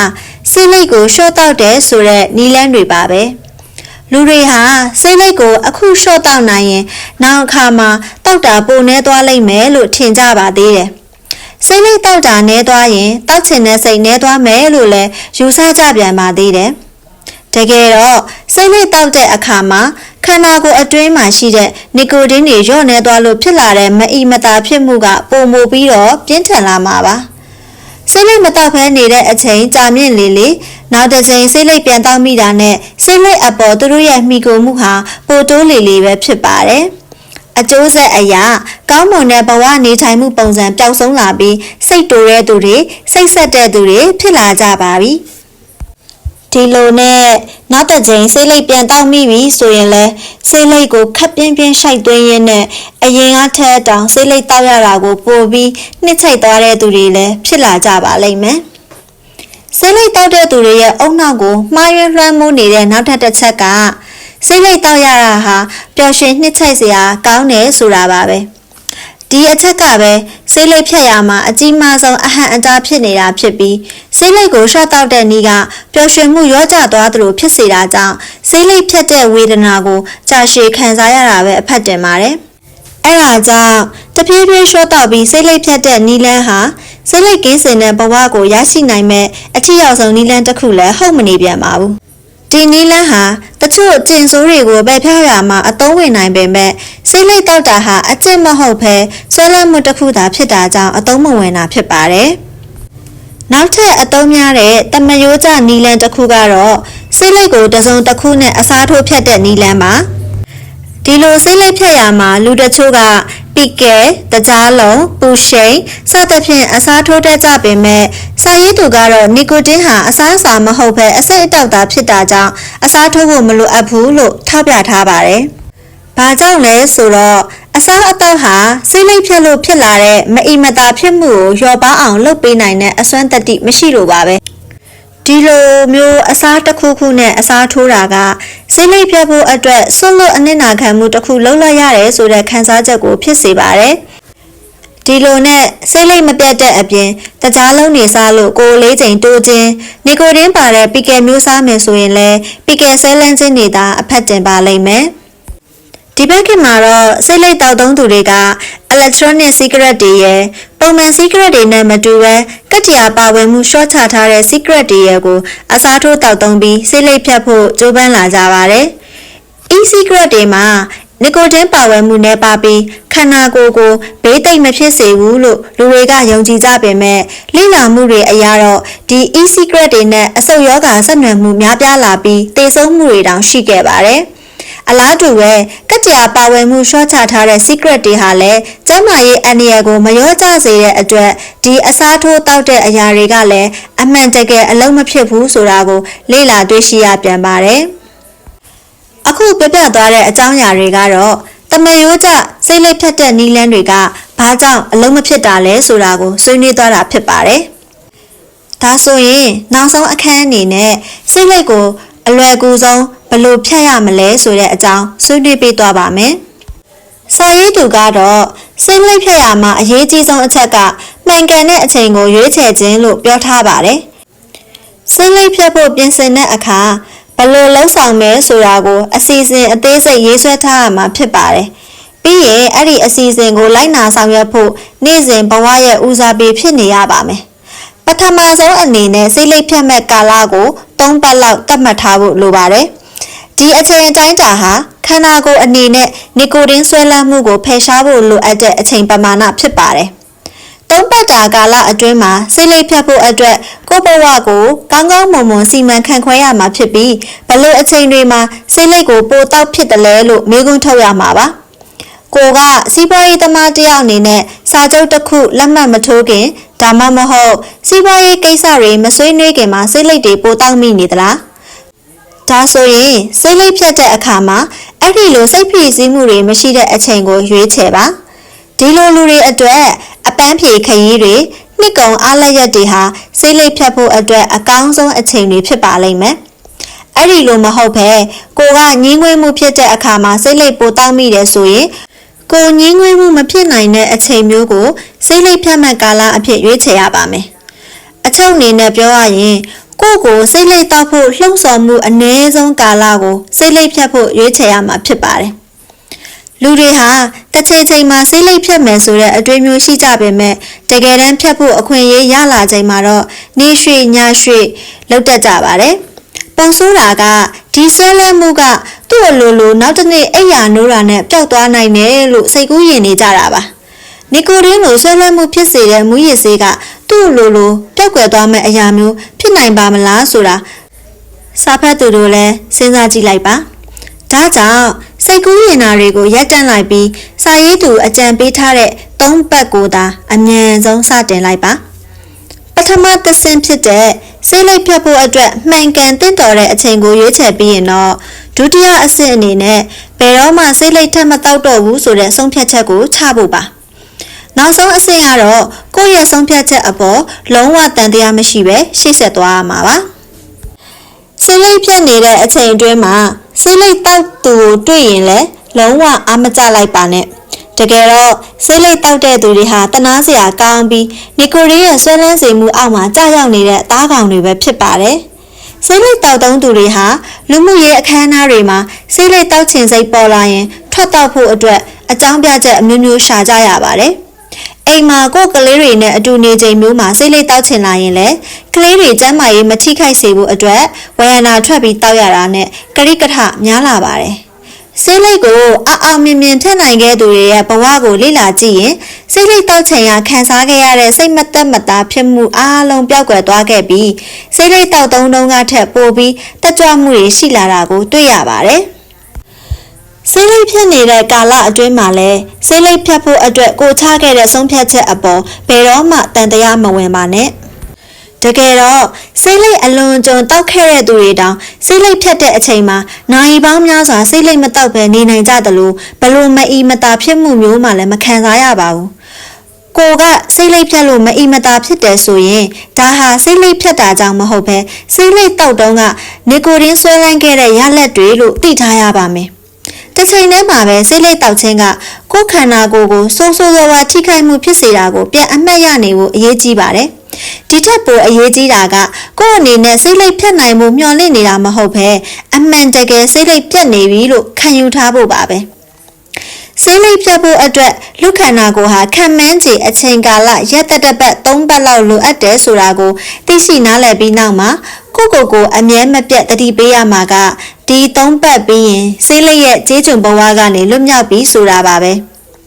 ဆေးလိပ်ကိုရှော့တောက်တယ်ဆိုတဲ့နီလန်းတွေပါပဲလူတွေဟာဆေးလိပ်ကိုအခုရှော့တောက်နိုင်ရင်နောက်အခါမှာတောက်တာပိုနေသွားလိမ့်မယ်လို့ထင်ကြပါသေးတယ်စိတ်လိတ်တောက်တာနဲသွားရင်တောက်ချင်တဲ့စိတ်နဲသွားမယ်လို့လည်းယူဆကြပြန်ပါသေးတယ်။တကယ်တော့စိတ်လိပ်တောက်တဲ့အခါမှာခန္ဓာကိုယ်အတွင်းမှာရှိတဲ့နီကိုတင်းတွေညော့နေသွားလို့ဖြစ်လာတဲ့မအီမတာဖြစ်မှုကပုံမူပြီးတော့ပြင်းထန်လာမှာပါ စိတ်လိပ်မတောက်ဖဲနေတဲ့အချိန်ကြာမြင့်လေလေနောက်တစ်ချိန်စိတ်လိပ်ပြန်တောက်မိတာနဲ့စိတ်လိပ်အပေါ်သူတို့ရဲ့မိကိုမှုဟာပိုတိုးလေလေပဲဖြစ်ပါတယ်အကျိုးဆက်အရာကောင်းမွန်တဲ့ဘဝနေထိုင်မှုပုံစံပျောက်ဆုံးလာပြီးစိတ်တိုတဲ့သူတွေစိတ်ဆက်တဲ့သူတွေဖြစ်လာကြပါပြီ။ ဒီလိုနဲ့နောက်တစ်ချိန်ဆေးလိပ်ပြန်တောက်မိပြီဆိုရင်လဲဆေးလိပ်ကိုခပ်ပြင်းပြင်းရှိုက်သွင်းရင်းနဲ့အရင်ကထက်တောင်ဆေးလိပ်တောက်ရတာကိုပိုပြီးနှစ်ချိတ်သွားတဲ့သူတွေလည်းဖြစ်လာကြပါလိမ့်မယ်ဆေးလိပ်တောက်တဲ့သူတွေရဲ့အုံနောက်ကိုမှားယွင်းလွှမ်းမိုးနေတဲ့နောက်ထပ်တစ်ချက်ကဆေးလိပ်တောက်ရတာဟာပျော်ရွှင်နှစ်ချိတ်စရာကောင်းတယ်ဆိုတာပါပဲ။ ဒီအချက်ကပဲဆေးလိပ်ဖြတ်ရမှာအကြီးမားဆုံးအဟန့်အတားဖြစ်နေတာဖြစ်ပြီးဆေးလိပ်ကိုရှော့တောက်တဲ့နေ့ကပျော်ရွှင်မှုရောကျသွားသလိုဖြစ်စေတာကြောင့်ဆေးလိပ်ဖြတ်တဲ့ဝေဒနာကိုကြာရှည်ခံစားရတာပဲအဖတ်တင်ပါတယ်။အဲဒါကြောင့်တဖြည်းဖြည်းရှော့တောက်ပြီးဆေးလိပ်ဖြတ်တဲ့နီလန်းဟာဆေးလိပ်ကင်းစင်တဲ့ဘဝကိုရရှိနိုင်မဲ့အထီရောက်ဆုံးနီလန်းတစ်ခုလည်းဟုတ်မနေပြန်ပါဘူး။ ဒီနီးလန်းဟာတချို့ကျင်ဆိုးတွေကိုပဲဖျောက်ရမှာအသုံးဝင်နိုင်ပေမဲ့စိတ်လိတ်တောက်တာဟာအကျင့်မဟုတ်ဘဲဆွဲလန်းမှုတစ်ခုသာဖြစ်တာကြောင့်အသုံးမဝင်တာဖြစ်ပါတယ်။နောက်ထပ်အသုံးများတဲ့တမယိုးကျနီလန်တစ်ခုကတော့စိတ်လိတ်ကိုတစုံတစ်ခုနဲ့အစားထိုးဖြတ်တဲ့နီလန်ပါ။ဒီလိုစိတ်လက်ဖြတ်ရမှာလူတချို့က ပီကဲတကြားလုံးပူရှိန်စသဖြင့်အစားထိုးတတ်ကြပေမဲ့စာရေးသူကတော့နီကိုတင်းဟာအစားအစာမဟုတ်ဘဲအစိတ်အတောက်သာဖြစ်တာကြောင့်အစားထိုးဖို့မလိုအပ်ဘူးလို့ထောက်ပြထားပါတယ်။ဘာကြောင့်လဲဆိုတော့အစားအသောက်ဟာစိတ်လိပ်ဖြတ်လို့ဖြစ်လာတဲ့မအီမတာဖြစ်မှုကိုလျော့ပါအောင်လုပ်ပေးနိုင်တဲ့အစွမ်းတတိမရှိလို့ပါပဲ ဒီလိုမျိုးအစားတစ်ခုခုနဲ့အစားထိုးတာကစိတ်လိပ်ပြတ်ဖို့အတွက်ဆွတ်လွတ်အနစ်နာခံမှုတစ်ခုလုံးလိုက်ရတယ်ဆိုတဲ့ခံစားချက်ကိုဖြစ်စေပါတယ်။ဒီလိုနဲ့စိတ်လိပ်မပြတ်တဲ့အပြင်တကြားလုံးနေစားလို့ကိုယ်လေးချိန်တိုးခြင်းနီကိုတင်းပါတဲ့ပီကယ်မျိုးစားမယ်ဆိုရင်လည်းပီကယ်ဆဲလန်းခြင်းနေတာအဖက်တင်ပါလိမ့်မယ်။ ဒီဘက်ကမှာတော့စိတ်လိပ်တောက်သုံးသူတွေက electronic cigarette တွေရဲ့ပုံမှန် cigarette တွေနဲ့မတူဘဲကတ္တရာပါဝင်မှု short ချထားတဲ့ cigarette တွေရဲ့ကိုအစားထိုးတောက်သုံးပြီးစိတ်လိပ်ဖြတ်ဖို့ကြိုးပမ်းလာကြပါတယ်။ e-cigarette တွေမှာနီကိုတင်းပါဝင်မှုနဲ့ပါပြီးခန္ဓာကိုယ်ကိုဘေးသိမ့်မဖြစ်စေဘူးလို့လူတွေကယုံကြည်ကြပေမဲ့လိလာမှုတွေအရတော့ဒီ e-cigarette တွေနဲ့အဆုတ်ယောဂါဆက်နွယ်မှုများပြားလာပြီးသေဆုံးမှုတွေတောင်ရှိခဲ့ပါတယ်။ အလားတူပဲကကြပါဝင်မှုရှော့ချထားတဲ့ secret တွေဟာလည်းကျန်းမာရေးအန္တရာယ်ကိုမရောကျစေတဲ့အတွက်ဒီအစားထိုးတောက်တဲ့အရာတွေကလည်းအမှန်တကယ်အလုံးမဖြစ်ဘူးဆိုတာကိုလေ့လာတွေ့ရှိရပြန်ပါတယ်။အခုပြပြသွားတဲ့အကြောင်းအရာတွေကတော့တမယိုးကျစိတ်လိပ်ဖြတ်တဲ့နီလန်းတွေကဘာကြောင့်အလုံးမဖြစ်တာလဲဆိုတာကိုဆွေးနွေးသွားတာဖြစ်ပါတယ်။ဒါဆိုရင်နောက်ဆုံးအခန်းအနေနဲ့စိတ်လက်ကိုအလွယ်ကူဆုံး ဘယ်လိုဖြတ်ရမလဲဆိုတဲ့အကြောင်းဆွေးနွေးပေးသွားပါမယ်။စာရေးသူကတော့စိတ်လက်ဖြတ်ရမှာအရေးကြီးဆုံးအချက်ကမှန်ကန်တဲ့အချိန်ကိုရွေးချယ်ခြင်းလို့ပြောထားပါတယ်။စိတ်လက်ဖြတ်ဖို့ပြင်ဆင်တဲ့အခါဘယ်လိုလှုပ်ဆောင်မဲဆိုတာကိုအစီအစဉ်အသေးစိတ်ရေးဆွဲထားရမှာဖြစ်ပါတယ်။ပြီးရင်အဲ့ဒီအစီအစဉ်ကိုလိုက်နာဆောင်ရွက်ဖို့နေ့စဉ်ဘဝရဲ့ဦးစားပေးဖြစ်နေရပါမယ်။ပထမဆုံးအနေနဲ့စိတ်လိပ်ဖြတ်မဲ့ကာလကို3ပတ်လောက်သတ်မှတ်ထားဖို့လိုပါတယ်။ ဒီအချိန်အတိုင်းတာဟာခန္ဓာကိုယ်အနေနဲ့နီကိုတင်းဆွဲလန်းမှုကိုဖယ်ရှားဖို့လိုအပ်တဲ့အချိန်ပမာဏဖြစ်ပါတယ်။သုံးပတ်တာကာလအတွင်းမှာစိတ်လိပ်ဖြတ်ဖို့အတွက်ကိုယ့်ဘဝကိုကောင်းကောင်းမွန်မွန်စီမံခန့်ခွဲရမှာဖြစ်ပြီးဘလို့အချိန်တွေမှာစိတ်လိပ်ကိုပိုတောက်ဖြစ်တယ်လဲလို့မေးခွန်းထုတ်ရမှာပါ။ကိုကစီးပွားရေးသမားတစ်ယောက်အနေနဲ့စာချုပ်တစ်ခုလက်မှတ်မထိုးခင်ဒါမှမဟုတ်စီးပွားရေးကိစ္စတွေမဆွေးနွေးခင်မှာစိတ်လိပ်တွေပိုတောက်မိနေသလား ဒါဆိုရင်စိတ်လိပ်ဖြတ်တဲ့အခါမှာအဲ့ဒီလိုစိတ်ဖိစီးမှုတွေမရှိတဲ့အချိန်ကိုရွေးချယ်ပါဒီလိုလူတွေအတွက်အပန်းဖြေခရီးတွေနှစ်ကုံအားလက်ရက်တွေဟာစိတ်လိပ်ဖြတ်ဖို့အတွက်အကောင်းဆုံးအချိန်တွေဖြစ်ပါလိမ့်မယ်အဲ့ဒီလိုမဟုတ်ဘဲကိုကညင်းငွေးမှုဖြစ်တဲ့အခါမှာစိတ်လိပ်ပိုတောက်မိတယ်ဆိုရင်ကိုငင်းငွေးမှုမဖြစ်နိုင်တဲ့အချိန်မျိုးကိုစိတ်လိပ်ဖြတ်မှတ်ကာလအဖြစ်ရွေးချယ်ရပါမယ်။အချုပ်အနေနဲ့ပြောရရင် ကိုယ့်ကိုစိတ်လိပ်တောက်ဖို့လှုံ့ဆော်မှုအ ਨੇ ဆုံးကာလကိုစိတ်လိပ်ဖြတ်ဖို့ရွေးချယ်ရမှာဖြစ်ပါတယ်။လူတွေဟာတစ်ချိန်ချိန်မှာစိတ်လိပ်ဖြတ်မယ်ဆိုတဲ့အတွေ့အမျိုးရှိကြပေမဲ့တကယ်တမ်းဖြတ်ဖို့အခွင့်အရေးရလာချိန်မှာတော့နေရွှေညရွှေလောက်တတ်ကြပါတယ်။ပုံဆိုးတာကဒီဆွဲလန်းမှုကသူ့အလိုလိုနောက်တစ်နေ့အိယာနိုးတာနဲ့ပျောက်သွားနိုင်တယ်လို့စိတ်ကူးယဉ်နေကြတာပါ နီကိုဒင်းလိုဆွဲလန်းမှုဖြစ်စေတဲ့မူရည်စေးကသူ့အလိုလိုပျောက်ကွယ်သွားမဲ့အရာမျိုးဖြစ်နိုင်ပါမလားဆိုတာစာဖတ်သူတို့လည်းစဉ်းစားကြည့်လိုက်ပါဒါကြောင့်စိတ်ကူးယဉ်တာတွေကိုရပ်တန့်လိုက်ပြီးစာရေးသူအကြံပေးထားတဲ့သုံးပတ်ကိုသာအမြန်ဆုံးစတင်လိုက်ပါပထမသဆင့်ဖြစ်တဲ့စိတ်လိုက်ဖြတ်ဖို့အတွက်မှန်ကန်တင့်တော်တဲ့အချိန်ကိုရွေးချယ်ပြီးရင်တော့ဒုတိယအဆင့်အနေနဲ့ဘယ်တော့မှစိတ်လိုက်ထက်မတောက်တော့ဘူးဆိုတဲ့ဆုံးဖြတ်ချက်ကိုချဖို့ပါ နောက်ဆုံးအဆင့်ကတော့ကိုယ့်ရဲ့ဆုံးဖြတ်ချက်အပေါ်လုံးဝတန်တရားမရှိပဲရှေ့ဆက်သွားရမှာပါစိတ်လိုက်ဖြတ်နေတဲ့အချိန်အတွင်းမှာစိတ်လိုက်တောက်သူကိုတွေ့ရင်လည်းလုံးဝအာမကျလိုက်ပါနဲ့တကယ်တော့ဆေးလိပ်တောက်တဲ့သူတွေဟာတနာစရာကောင်းပြီးနီကိုရီရဲ့ဆွဲလန်းစေမှုအောက်မှာကြာရောက်နေတဲ့သားကောင်တွေပဲဖြစ်ပါတယ်။ဆေးလိပ်တောက်တုံးသူတွေဟာလူမှုရေးအခမ်းအနားတွေမှာဆေးလိပ်တောက်ချင်စိတ်ပေါ်လာရင်ထွက်တောက်ဖို့အတွက်အကြောင်းပြချက်အမျိုးမျိုးရှာကြရပါတယ်။ အိမ်မှာကိုယ်ကလေးတွေနဲ့အတူနေချိန်မျိုးမှာစိတ်လိပ်တောက်ချင်လာရင်လည်းကလေးတွေကျန်းမာရေးမထိခိုက်စေဖို့အတွက်ဝေယနာထွက်ပြီးတောက်ရတာနဲ့ကရိကထများလာပါတယ်။ဆေးလိပ်ကိုအအောင်မြင်မြင်ထက်နိုင်ခဲ့သူတွေရဲ့ဘဝကိုလေ့လာကြည့်ရင်ဆေးလိပ်တောက်ချိန်ရခံစားခဲ့ရတဲ့စိတ်မသက်မသားဖြစ်မှုအားလုံးပျောက်ကွယ်သွားခဲ့ပြီးဆေးလိပ်တောက်သုံးတုံးကထက်ပိုပြီးတက်ကြွမှုတွေရှိလာတာကိုတွေ့ရပါတယ်။ ဆေးလိပ်ဖြတ်နေတဲ့ကာလအတွင်းမှာလဲဆေးလိပ်ဖြတ်ဖို့အတွက်ကိုချခဲ့တဲ့ဆုံးဖြတ်ချက်အပေါ်ဘယ်တော့မှတန်တရားမဝင်ပါနဲ့။တကယ်တော့စိတ်လိတ်အလွန်ကြုံတောက်ခဲ့တဲ့သူတွေတောင်စိတ်လိတ်ဖြတ်တဲ့အချိန်မှာနိုင်ပေါင်းများစွာစိတ်လိတ်မတောက်ပဲနေနိုင်ကြတယ်လို့ဘလို့မအီမတာဖြစ်မှုမျိုးမှလည်းမခံစားရပါဘူးကိုကစိတ်လိတ်ဖြတ်လို့မအီမတာဖြစ်တယ်ဆိုရင်ဒါဟာစိတ်လိတ်ဖြတ်တာကြောင့်မဟုတ်ပဲစိတ်လိတ်တောက်တုံးကနီကိုတင်းဆွဲလန်းခဲ့တဲ့ရလက်တွေလို့သိထားရပါမယ် တစ်ချိန်တည်းမှာပဲစိတ်လိတ်တောက်ခြင်းကကိုယ်ခန္ဓာကိုယ်ကိုစိုးစိုးရွားရွားထိခိုက်မှုဖြစ်စေတာကိုပြန်အမှတ်ရနေဖို့အရေးကြီးပါတယ်။ဒီထက်ပိုအရေးကြီးတာကကိုယ့်အနေနဲ့စိတ်လိပ်ဖြတ်နိုင်မှုမျှော်လင့်နေတာမဟုတ်ဘဲအမှန်တကယ်စိတ်လိပ်ပြတ်နေပြီလို့ခံယူထားဖို့ပါပဲစိတ်လိပ်ဖြတ်ဖို့အတွက်လူခန္ဓာကိုယ်ဟာခံမှန်းချေအချိန်ကာလရက်တတပတ်၃ပတ်လောက်လိုအပ်တယ်ဆိုတာကိုသိရှိနားလည်ပြီးနောက်မှာကိုကိုကိုအမြဲမပြတ်တတိပေးရမှာက ဒီ၃ပတ်ပြီးရင်စိတ်လိပ်ရဲ့ကြေးကျွန်ဘဝကနေလွတ်မြောက်ပြီဆိုတာပါပဲ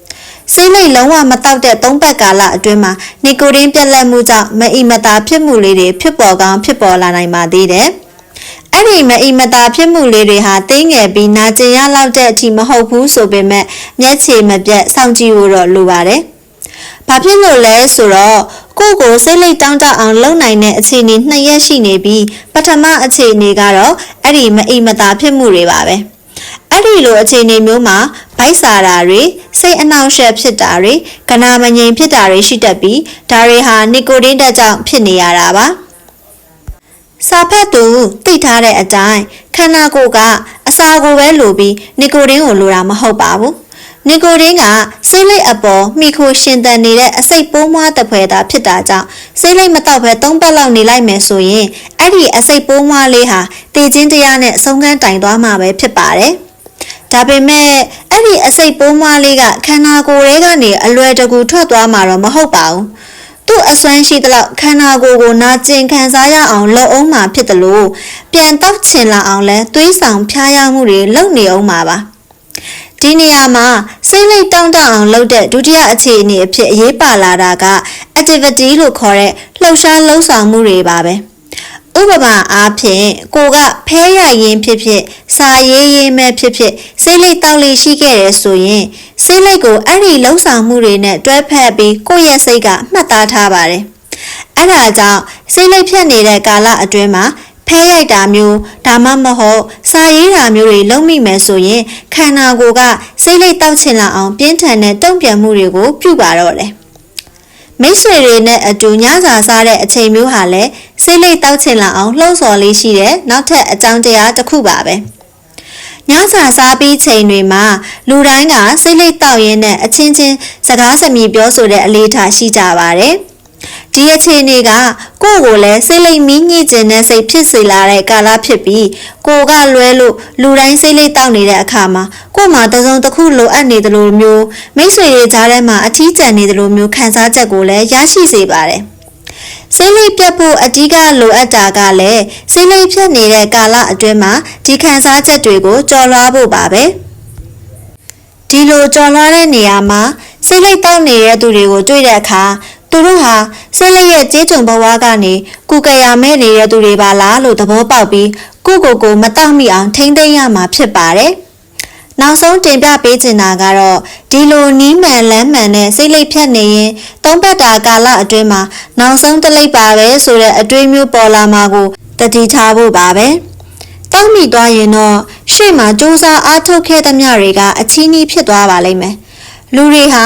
။ဆေးလိပ်လုံးဝမတောက်တဲ့သုံးပတ်ကာလအတွင်းမှာနီကိုတင်းပြက်လက်မှုကြောင့်မအီမတာဖြစ်မှုလေးတွေဖြစ်ပေါ်ကောင်းဖြစ်ပေါ်လာနိုင်ပါသေးတယ်။အဲ့ဒီမအီမတာဖြစ်မှုလေးတွေဟာတင်းငယ်ပြီးနာကျင်ရလောက်တဲ့အထိမဟုတ်ဘူးဆိုပေမဲ့မျက်ခြေမပြတ်စောင့်ကြည့်ဖို့တော့လိုပါတယ်။ဘာဖြစ်လို့လဲဆိုတော့ ကိုကိုစိတ်လိတ်တောင်းတအောင်လုပ်နိုင်တဲ့အခြေအနေနှစ်ရက်ရှိနေပြီးပထမအခြေအနေကတော့အဲ့ဒီမအိမ်မသာဖြစ်မှုတွေပါပဲအဲ့ဒီလိုအခြေအနေမျိုးမှာဗိုက်စာတာတွေစိတ်အနှောင့်အယှက်ဖြစ်တာတွေကနာမငြိမ်ဖြစ်တာတွေရှိတတ်ပြီးဒါတွေဟာနီကိုတင်းတက်ကြောင့်ဖြစ်နေရတာပါစာဖတ်သူသိထားတဲ့အတိုင်းခန္ဓာကိုယ်ကအစာကိုပဲလိုပြီးနီကိုတင်းကိုလိုတာမဟုတ်ပါဘူး နီကိုတင်းကစိတ်လိပ်အပေါ်မိခိုရှင်တန်နေတဲ့အစိတ်ပိုးမွားတစ်ဖွဲတာဖြစ်တာကြောင့်စိတ်လိပ်မတော့ပဲ၃ပတ်လောက်နေလိုက်မယ်ဆိုရင်အဲ့ဒီအစိတ်ပိုးမွားလေးဟာတည်ခြင်းတရားနဲ့ဆုံးခန်းတိုင်သွားမှာပဲဖြစ်ပါတယ်ဒါပေမဲ့အဲ့ဒီအစိတ်ပိုးမွားလေးကခန္ဓာကိုယ်ထဲကနေအလွယ်တကူထွက်သွားမှာတော့မဟုတ်ပါဘူး။သူ့အစွမ်းရှိသလောက်ခန္ဓာကိုယ်ကိုနာကျင်ခံစားရအောင်လှုပ်အောင်မှာဖြစ်တယ်လို့ပြန်တောက်ချင်လာအောင်လဲသွေးဆောင်ဖျားရမှုတွေလုပ်နေအောင်မှာပါ။ ဒီနေရာမှာစိတ်လိတ်တောင်းတအောင်လုပ်တဲ့ဒုတိယအခြေအနေအဖြစ်အရေးပါလာတာက activity လို့ခေါ်တဲ့လှုပ်ရှားလှုပ်ဆောင်မှုတွေပါပဲ။ဥပမာအားဖြင့်ကိုကဖဲရရင်ဖြစ်ဖြစ်စာရေးရေးမဲ့ဖြစ်ဖြစ်စိတ်လိတ်တောက်လေးရှိခဲ့ရဆိုရင်စိတ်လိတ်ကိုအဲ့ဒီလှုပ်ဆောင်မှုတွေနဲ့တွဲဖက်ပြီးကိုယ့်ရဲ့စိတ်ကမှတ်သားထားပါတယ်။အဲ့ဒါကြောင့်စိတ်လိတ်ဖြတ်နေတဲ့ကာလအတွင်းမှာ ဖဲရိုက်တာမျိုးဒါမှမဟုတ်စာရေးတာမျိုးတွေလုပ်မိမယ်ဆိုရင်ခန္ဓာကိုယ်ကစိတ်လိတ်တောက်ချင်လာအောင်ပြင်းထန်တဲ့တုံ့ပြန်မှုတွေကိုပြုပါတော့တယ်။မိတ်ဆွေတွေနဲ့အတူညစာစားတဲ့အချိန်မျိုးဟာလည်းစိတ်လိတ်တောက်ချင်လာအောင်လှုံ့ဆော်လေးရှိတဲ့နောက်ထပ်အကြောင်းတရားတစ်ခုပါပဲ။ညစာစားပြီးချိန်တွေမှာလူတိုင်းကစိတ်လိတ်တောက်ရင်းနဲ့အချင်းချင်းစကားစမြည်ပြောဆိုတဲ့အလေးထားရှိကြပါတယ်။ ဒီအခြေအနေကကိုယ့်ကိုလည်းစိတ်လိတ်မီးညစ်ခြင်းနဲ့စိတ်ဖြစ်စေလာတဲ့ကာလဖြစ်ပြီးကိုကလွဲလို့လူတိုင်းစိတ်လိတ်တောက်နေတဲ့အခါမှာကို့မှာတစုံတစ်ခုလိုအပ်နေသလိုမျိုးမိတ်ဆွေတွေကြားထဲမှာအထီးကျန်နေသလိုမျိုးခံစားချက်ကိုလည်းရရှိစေပါတယ်။စိတ်လိပ်ပြတ်ဖို့အဓိကလိုအပ်တာကလည်းစိတ်လိပ်ဖြတ်နေတဲ့ကာလအတွင်းမှာဒီခံစားချက်တွေကိုကြော်လွှားဖို့ပါပဲဒီလိုကြော်လွှားတဲ့နေရာမှာစိတ်လိပ်တောက်နေတဲ့သူတွေကိုတွေ့တဲ့အခါ သူတို့ဟာစိတ်လိပ်ရဲ့ကြေးကြုံဘဝကနေကုကရာမဲ့နေတဲ့သူတွေပါလားလို့သဘောပေါက်ပြီးကိုကိုကိုမတောက်မိအောင်ထိမ့်သိမ်းရမှာဖြစ်ပါတယ်နောက်ဆုံးတင်ပြပေးချင်တာကတော့ဒီလိုနီးမှန်လမ်းမှန်နဲ့စိတ်လိပ်ဖြတ်နေရင်သုံးပတ်တာကာလအတွင်းမှာနောက်ဆုံးတလိပ်ပါပဲဆိုတဲ့အတွေးမျိုးပေါ်လာမှာကိုတတိထားဖို့ပါပဲတောက်မိသွားရင်တော့ရှေ့မှာစူးစမ်းအားထုတ်ခဲ့သမျှတွေကအချီးနှီးဖြစ်သွားပါလိမ့်မယ်လူတွေဟာ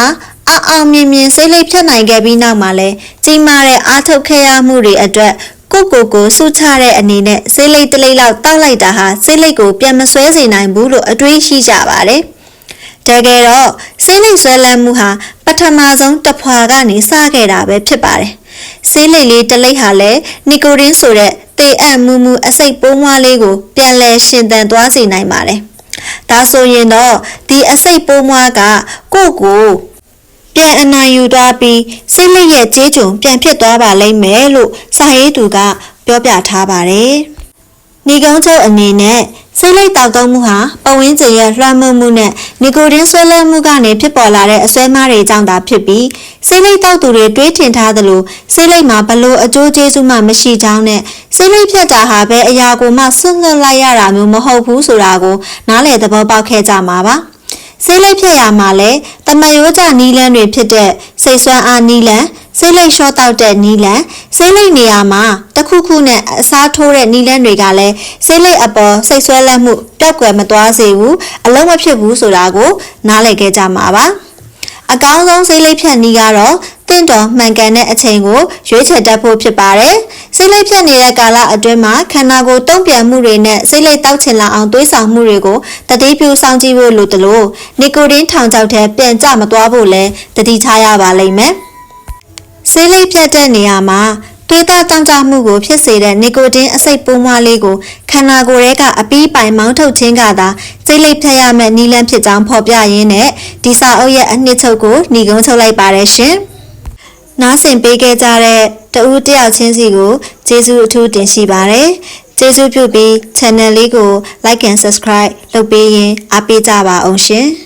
အအောင်မြင်မြင်စိတ်လိပ်ဖြတ်နိုင်ခဲ့ပြီးနောက်မှာလဲကြီးမားတဲ့အားထုတ်ခဲ့ရမှုတွေအတွက်ကိုကိုကိုစုချတဲ့အနေနဲ့စိတ်လိပ်တလိပ်လောက်တောက်လိုက်တာဟာစိတ်လိပ်ကိုပြန်မဆွဲစေနိုင်ဘူးလို့အတွေးရှိကြပါတယ်။တကယ်တော့စိတ်လိပ်ဆွဲလန်းမှုဟာပထမဆုံးတစ်ဖွာကနေစခဲ့တာပဲဖြစ်ပါတယ်။စိတ်လိပ်လေးတလိပ်ဟာလည်းနီကိုတင်းဆိုတဲ့တေအပ်မှုမှုအစိတ်ပိုးမွားလေးကိုပြန်လဲရှင်သန်သွားစေနိုင်ပါတယ်။ဒါဆိုရင်တော့ဒီအစိတ်ပိုးမွားကကိုယ့်ကို ပြန်အနိုင်ယူသွားပြီးစိတ်လက်ရဲ့ကြေးကြုံပြန်ဖြစ်သွားပါလိမ့်မယ်လို့စာရေးသူကပြောပြထားပါတယ်။နေကုန်းချုပ်အနေနဲ့စိတ်လိုက်တောက်သုံးမှုဟာပဝင်းကျင်ရဲ့လွှမ်းမိုးမှုနဲ့နီကိုတင်းဆွဲလန်းမှုကနေဖြစ်ပေါ်လာတဲ့အစွဲမားတွေကြောင့်သာဖြစ်ပြီးစိတ်လိုက်တောက်သူတွေတွေးထင်ထားသလိုစိတ်လိုက်မှာဘလို့အကျိုးကျေးဇူးမှမရှိကြောင်းနဲ့စိတ်လိုက်ဖြတ်တာဟာပဲအရာကိုမှဆွန့်လွတ်လိုက်ရတာမျိုးမဟုတ်ဘူးဆိုတာကိုနားလည်သဘောပေါက်ခဲ့ကြမှာပါ။ ဆေးလိပ်ဖြတ်ရမှာလဲတမယိုးကြနီးလန်းတွေဖြစ်တဲ့စိတ်ဆွမ်းအားနီးလန်းဆေးလိပ်လျှော့တောက်တဲ့နီးလန်းဆေးလိပ်နေရာမှာတစ်ခုခုနဲ့အစားထိုးတဲ့နီးလန်းတွေကလည်းဆေးလိပ်အပေါ်စိတ်ဆွဲလန့်မှုပျောက်ကွယ်မသွားစေဘူးအလုံးမဖြစ်ဘူးဆိုတာကိုနားလည်ခဲ့ကြမှာပါအကောင်းဆုံးစိတ်လိပ်ဖြတ်နီးကတော့ တင့်တော်မှန်ကန်တဲ့အချိန်ကိုရွေးချယ်တတ်ဖို့ဖြစ်ပါတယ်။စိတ်လိပ်ဖြတ်နေတဲ့ကာလအတွင်းမှာခန္ဓာကိုယ်တုံ့ပြန်မှုတွေနဲ့စိတ်လိပ်တောက်ချင်လာအောင်တွေးဆောင်မှုတွေကိုတတိပြုစောင့်ကြည့်ဖို့လိုတယ်လို့နီကိုတင်းထောင်ချောက်ထဲပြန်ကျမသွားဖို့လဲတတိထားရပါလိမ့်မယ်။စိတ်လိပ်ဖြတ်တဲ့နေရာမှာတွေးတာတောင့်တမှုကိုဖြစ်စေတဲ့နီကိုတင်းအစိတ်ပိုးမွားလေးကိုခန္ဓာကိုယ်ရဲ့ကအပီးပိုင်မောင်းထုတ်ခြင်းကသာစိတ်လိပ်ဖြတ်ရမယ့်နီလန်းဖြစ်ကြောင်းဖော်ပြရင်းနဲ့ဒီစာအုပ်ရဲ့အနှစ်ချုပ်ကိုหนีကုန်းချုပ်လိုက်ပါတယ်ရှင်။ နားဆင်ပေးခဲ့ကြတဲ့တဦးတယောက်ချင်းစီကိုကျေးဇူးအထူးတင်ရှိပါတယ်။ကျေးဇူးပြုပြီး channel လေးကို like and subscribe လုပ်ပေးရင်အားပေးကြပါအောင်ရှင်။